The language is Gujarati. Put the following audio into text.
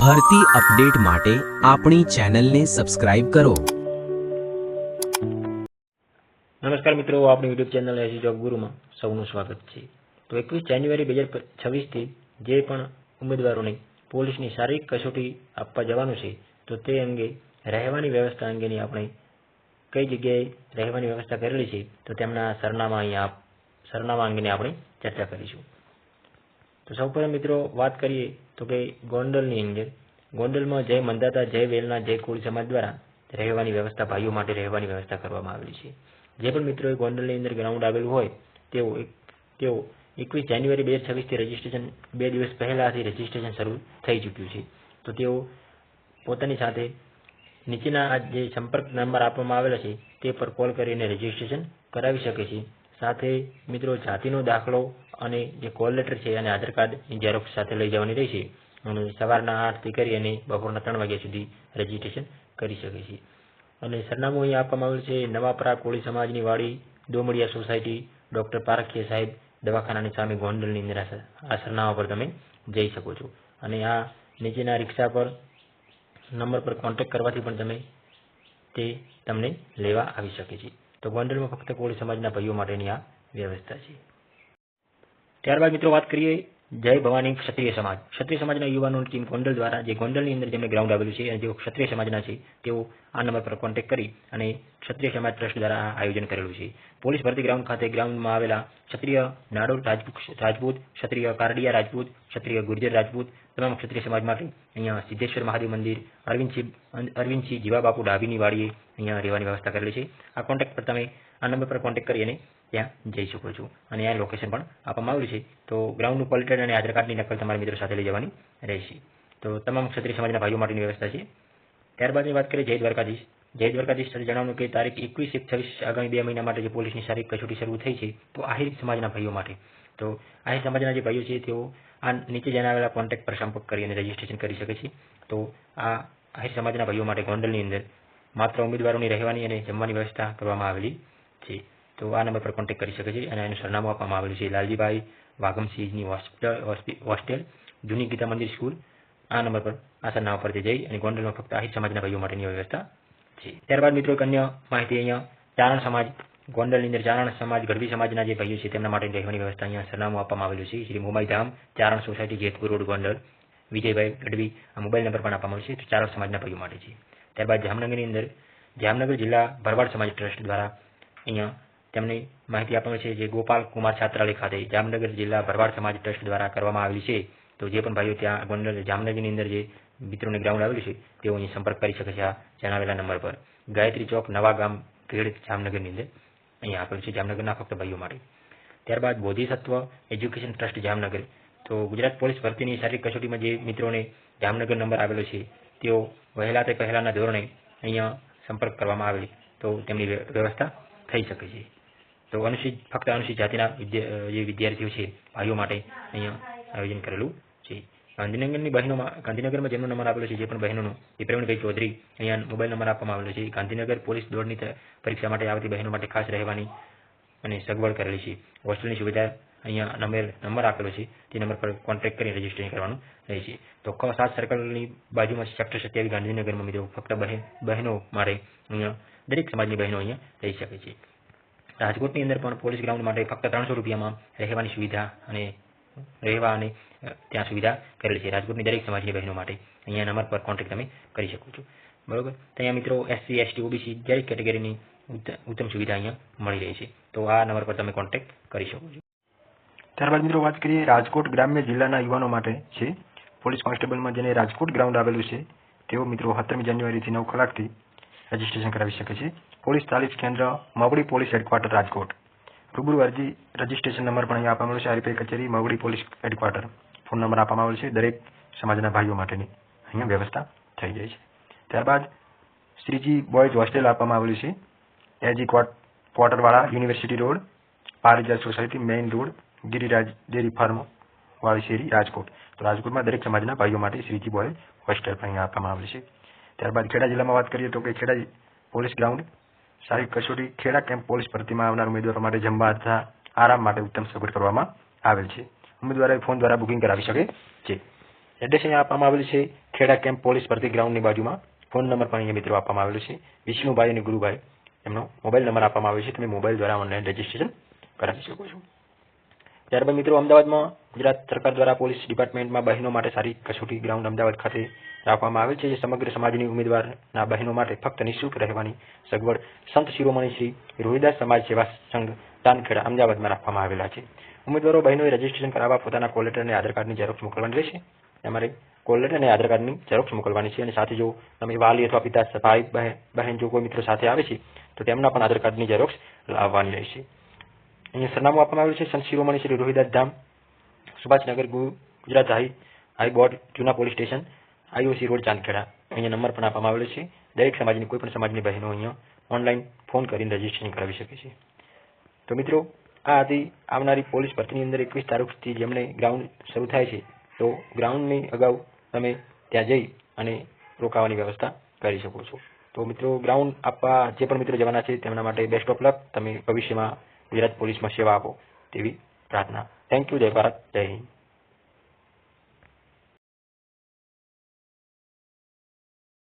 ભરતી અપડેટ માટે આપણી ચેનલને સબસ્ક્રાઇબ કરો. નમસ્કાર મિત્રો, આપણી યુટ્યુબ ચેનલ એસી જોબ ગુરુમાં સૌનું સ્વાગત છે. તો એકવીસ જાન્યુઆરી બે હજાર છવ્વીસથી જે પણ ઉમેદવારોને પોલીસની શારીરિક કસોટી આપવા જવાનું છે, તો તે અંગે રહેવાની વ્યવસ્થા અંગેની આપણે કઈ જગ્યાએ રહેવાની વ્યવસ્થા કરેલી છે, તો તેમના સરનામા અહીંયા સરનામા અંગેની આપણે ચર્ચા કરીશું. તો સૌપ્રથમ મિત્રો વાત કરીએ તો કે ગોંડલની અંદર, ગોંડલમાં જય મંદાતા, જય વેલના, જય કોળી સમાજ દ્વારા રહેવાની વ્યવસ્થા, ભાઈઓ માટે રહેવાની વ્યવસ્થા કરવામાં આવેલી છે. જે પણ મિત્રોએ ગોંડલની અંદર ગ્રાઉન્ડ આવેલું હોય, તેઓ તેઓ એકવીસ જાન્યુઆરી બે છવ્વીસથી રજીસ્ટ્રેશન બે દિવસ પહેલાથી રજીસ્ટ્રેશન શરૂ થઈ ચૂક્યું છે. તો તેઓ પોતાની સાથે નીચેના આ જે સંપર્ક નંબર આપવામાં આવેલા છે, તે પર કોલ કરીને રજીસ્ટ્રેશન કરાવી શકે છે. સાથે મિત્રો જાતિનો દાખલો અને જે કોલ લેટર છે અને આધાર કાર્ડ ઝેરોક્ષ સાથે લઈ જવાની રહેશે અને સવારના આઠથી કરી અને બપોરના ત્રણ વાગ્યા સુધી રજીસ્ટ્રેશન કરી શકે છે. અને સરનામું અહીં આપવામાં આવ્યું છે નવાપરા કોળી સમાજની વાડી દોમડિયા સોસાયટી, ડૉક્ટર પારખીયા સાહેબ, દવાખાનાની સામે ગોંડલની અંદર આ સરનામા પર તમે જઈ શકો છો. અને આ નીચેના રિક્ષા પર નંબર પર કોન્ટેક્ટ કરવાથી પણ તમે તે તમને લેવા આવી શકે છે. તો ગોંડલમાં ફક્ત કોળી સમાજના ભાઈઓ માટેની આ વ્યવસ્થા છે. ત્યારબાદ મિત્રો વાત કરીએ જય ભવાની ક્ષત્રિય સમાજ. ક્ષત્રિય સમાજના યુવાનો ટીમ ગોંડલ દ્વારા, જે ગોંડલની અંદર જેમણે ગ્રાઉન્ડ આવેલું છે અને જેઓ ક્ષત્રિય સમાજના છે, તેઓ આ નંબર પર કોન્ટેક કરી અને ક્ષત્રિય સમાજ ટ્રસ્ટ દ્વારા આ આયોજન કરેલું છે. પોલીસ ભરતી ગ્રાઉન્ડ ખાતે ગ્રાઉન્ડમાં આવેલા ક્ષત્રિય રાજપૂત રાજપૂત, ક્ષત્રિય કારડિયા રાજપૂત, ક્ષત્રિય ગુર્જર રાજપૂત, તમામ ક્ષત્રિય સમાજ માટે અહીંયા સિદ્ધેશ્વર મહાદેવ મંદિર અરવિંદસિંહ અરવિંદસિંહ જીવાબાપુ ડાભીની વાડીએ અહીંયા રહેવાની વ્યવસ્થા કરેલી છે. આ કોન્ટેક્ટ પર તમે આ નંબર પર કોન્ટેક્ટ કરી અને ત્યાં જઈ શકો છો. અને આ લોકેશન પણ આપવામાં આવ્યું છે. તો ગ્રાઉન્ડનું ક્વોલિટેડ અને આધાર કાર્ડની નકલ તમારા મિત્રો સાથે લઈ જવાની રહેશે. તો તમામ ક્ષત્રિય સમાજના ભાઈઓ માટેની વ્યવસ્થા છે. ત્યારબાદની વાત કરીએ જય દ્વારકાધીશ. જય દ્વારકાધીશ સાથે જણાવવાનું કે તારીખ એકવીસ એક છવ્વીસ આગામી બે મહિના માટે જે પોલીસની શારીરિક કસોટી શરૂ થઈ છે, તો આહિર સમાજના ભાઈઓ માટે. તો આહિર સમાજના જે ભાઈઓ છે, તેઓ આ નીચે જણાવેલા કોન્ટેક્ટ પર સંપર્ક કરી અને રજીસ્ટ્રેશન કરી શકે છે. તો આ આહિર સમાજના ભાઈઓ માટે ગોંડલની અંદર માત્ર ઉમેદવારોની રહેવાની અને જમવાની વ્યવસ્થા કરવામાં આવેલી છે. તો આ નંબર પર કોન્ટેક્ટ કરી શકે છે અને એનું સરનામું આપવામાં આવેલું છે. લાલજીભાઈ વાઘમસિંહની હોસ્ટેલ, જૂની ગીતા મંદિર સ્કૂલ. આ નંબર પર, આ સરનામા પરથી જઈ અને ગોંડલમાં ફક્ત આહિર સમાજના ભાઈઓ માટેની વ્યવસ્થા છે. ત્યારબાદ મિત્રો એક અન્ય માહિતી અહીંયા. ચારણ સમાજ, ગોંડલની અંદર ચારણ સમાજ, ગઢવી સમાજના જે ભાઈઓ છે તેમના માટે રહેવાની વ્યવસ્થા અહીંયા સરનામું આપવામાં આવેલું છે. Shri Mumbai Dham Charan society, Jetpur road, Gondal. Vijaybhai Gadhvi આ મોબાઈલ નંબર પણ આપવામાં આવ્યો છે. ચારણ સમાજના ભાઈઓ માટે છે. ત્યારબાદ જામનગરની અંદર જામનગર જિલ્લા ભરવાડ સમાજ ટ્રસ્ટ દ્વારા અહીંયા તેમને માહિતી આપવામાં છે જે ગોપાલ કુમાર છાત્રાલય ખાતે જામનગર જિલ્લા ભરવાડ સમાજ ટ્રસ્ટ દ્વારા કરવામાં આવેલી છે. તો જે પણ ભાઈઓ ત્યાં ગોંડલ જામનગરની અંદર જે મિત્રોને ગ્રાઉન્ડ આવેલું છે, તેઓ અહીં સંપર્ક કરી શકે છે આ જણાવેલા નંબર પર. ગાયત્રી ચોક નવા ગામ ખેડ જામનગરની અંદર અહીંયા આપેલું છે જામનગરના ફક્ત ભાઈઓ માટે. ત્યારબાદ બોધિસત્વ એજ્યુકેશન ટ્રસ્ટ જામનગર. તો ગુજરાત પોલીસ ભરતીની શારીરિક કસોટીમાં જે મિત્રોને જામનગર નંબર આવેલો છે, તેઓ વહેલા તે પહેલાના ધોરણે અહીંયા સંપર્ક કરવામાં આવે તો તેમની વ્ય- વ્યવસ્થા થઈ શકે છે. તો અનુસૂચિત ફક્ત અનુસૂચિત જાતિના જે વિદ્યાર્થીઓ છે, ભાઈઓ માટે અહીંયા આયોજન કરેલું છે. ગાંધીનગરની બહેનોમાં, ગાંધીનગરમાં જેમનો નંબર આપેલો છે, જે પણ બહેનોનો, એ પ્રવીણભાઈ ચૌધરી, અહીંયા મોબાઈલ નંબર આપવામાં આવેલો છે. ગાંધીનગર પોલીસ દોડની પરીક્ષા માટે આવતી બહેનો માટે ખાસ રહેવાની અને સગવડ કરેલી છે. હોસ્ટેલની સુવિધા અહીંયા નંબર નંબર આપેલો છે. તે નંબર પર કોન્ટેક્ટ કરી રજીસ્ટ્રેશન કરવાનું રહે છે. તો ક સાત સર્કલની બાજુમાં સેક્ટર સત્યાવીસ ગાંધીનગરમાં મિત્રો, ફક્ત બહેનો માટે અહીંયા દરેક સમાજની બહેનો અહીંયા રહી શકે છે. રાજકોટની અંદર પણ પોલીસ ગ્રાઉન્ડ માટે ફક્ત ત્રણસો રૂપિયામાં રહેવાની સુવિધા અને રહેવા અને ત્યાં સુવિધા કરેલી છે. રાજકોટની દરેક સમાજની બહેનો માટે અહીંયા નંબર પર કોન્ટેક્ટ તમે કરી શકો છો. બરોબર? ત્યાં મિત્રો એસસી એસટી ઓબીસી દરેક કેટેગરીની ઉત્તમ સુવિધા અહીંયા મળી રહી છે. તો આ નંબર પર તમે કોન્ટેક્ટ કરી શકો છો. ત્યારબાદ મિત્રો વાત કરીએ રાજકોટ ગ્રામ્ય જિલ્લાના યુવાનો માટે છે. પોલીસ કોન્સ્ટેબલમાં જેને રાજકોટ ગ્રાઉન્ડ આવેલું છે, તેઓ મિત્રો સત્તરમી જાન્યુઆરીથી નવ કલાકથી રજીસ્ટ્રેશન કરાવી શકે છે પોલીસ તાલીસ કેન્દ્ર મવડી પોલીસ હેડક્વાર્ટર રાજકોટ રૂબરૂ અરજી રજીસ્ટ્રેશન નંબર પણ અહીંયા આપવામાં આવ્યો છે આરપીઆઈ કચેરી Mavdi police headquarter phone number આપવામાં આવ્યો છે દરેક સમાજના ભાઈઓ માટેની અહીંયા વ્યવસ્થા થઈ જાય છે ત્યારબાદ શ્રીજી બોયઝ હોસ્ટેલ આપવામાં આવેલું છે AG quart ક્વાર્ટરવાળા university road Parijat society main road Giriraj dairy farm વાળી શેરી રાજકોટ તો રાજકોટમાં દરેક સમાજના ભાઈઓ માટે શ્રીજી બોય હોસ્ટેલ પણ અહીંયા આપવામાં આવેલ છે. ત્યારબાદ ખેડા જિલ્લામાં વાત કરીએ તો કે ખેડા પોલીસ ગ્રાઉન્ડ સારી કસોટી, ખેડા કેમ્પ પોલીસ ભરતીમાં આવનાર ઉમેદવારો માટે જમવા તથા આરામ માટે ઉત્તમ સગવડ કરવામાં આવેલ છે. ઉમેદવારોએ ફોન દ્વારા બુકિંગ કરાવી શકે છે. એડ્રેસ અહીંયા આપવામાં આવેલ છે. ખેડા કેમ્પ પોલીસ ભરતી ગ્રાઉન્ડની બાજુમાં ફોન નંબર પણ અહીંયા મિત્રો આપવામાં આવેલો છે. વિષ્ણુભાઈ અને ગુરુભાઈ, એમનો મોબાઈલ નંબર આપવામાં આવ્યો છે. તમે મોબાઈલ દ્વારા ઓનલાઈન રજીસ્ટ્રેશન કરાવી શકો છો. ત્યારબાદ મિત્રો અમદાવાદમાં ગુજરાત સરકાર દ્વારા પોલીસ ડિપાર્ટમેન્ટમાં બહેનો માટે સારી કસોટી ગ્રાઉન્ડ અમદાવાદ ખાતે રાખવામાં આવેલ છે, જે સમગ્ર સમાજની ઉમેદવારના બહેનો માટે ફક્ત નિઃશુલ્ક રહેવાની સગવડ સંત શિરોમણી શ્રી રોહિદાસ સમાજ સેવા સંઘ તાનખેડા અમદાવાદમાં રાખવામાં આવેલા છે. ઉમેદવારો, બહેનોએ રજીસ્ટ્રેશન કરાવવા પોતાના કોલ અને આધાર કાર્ડની ઝેરોક્ષ મોકલવાની રહેશે. તમારે કોલ અને આધાર કાર્ડની ઝેરોક્ષ મોકલવાની છે અને સાથે જો તમે વાલી અથવા પિતા, ભાઈ, બહેન બહેન, જો કોઈ મિત્રો સાથે આવે છે, તો તેમના પણ આધાર કાર્ડની ઝેરોક્ષ લાવવાની રહેશે. અહીંયા સરનામું આપવામાં આવ્યું છે સંત શિરોમણી Shri Rohidas Dham Subhashnagar Gujarat high high board જૂના police station IOC road Chandkheda અહીંયા નંબર પણ આપવામાં આવેલો છે દરેક સમાજની કોઈ પણ સમાજની બહેનો અહીંયા ઓનલાઈન ફોન કરીને રજીસ્ટ્રેશન કરાવી શકે છે તો મિત્રો આ હતી આવનારી પોલીસ ભરતીની અંદર એકવીસ તારીખથી જેમણે ગ્રાઉન્ડ શરૂ થાય છે તો ગ્રાઉન્ડની અગાઉ તમે ત્યાં જઈ અને રોકાવાની વ્યવસ્થા કરી શકો છો તો મિત્રો ગ્રાઉન્ડ આપવા જે પણ મિત્રો જવાના છે તેમના માટે બેસ્ટ ઓફ લક તમે ભવિષ્યમાં ગુજરાત પોલીસમાં સેવા આપો તેવી પ્રાર્થના. થેન્ક યુ જય ભારત જય હિન્દ.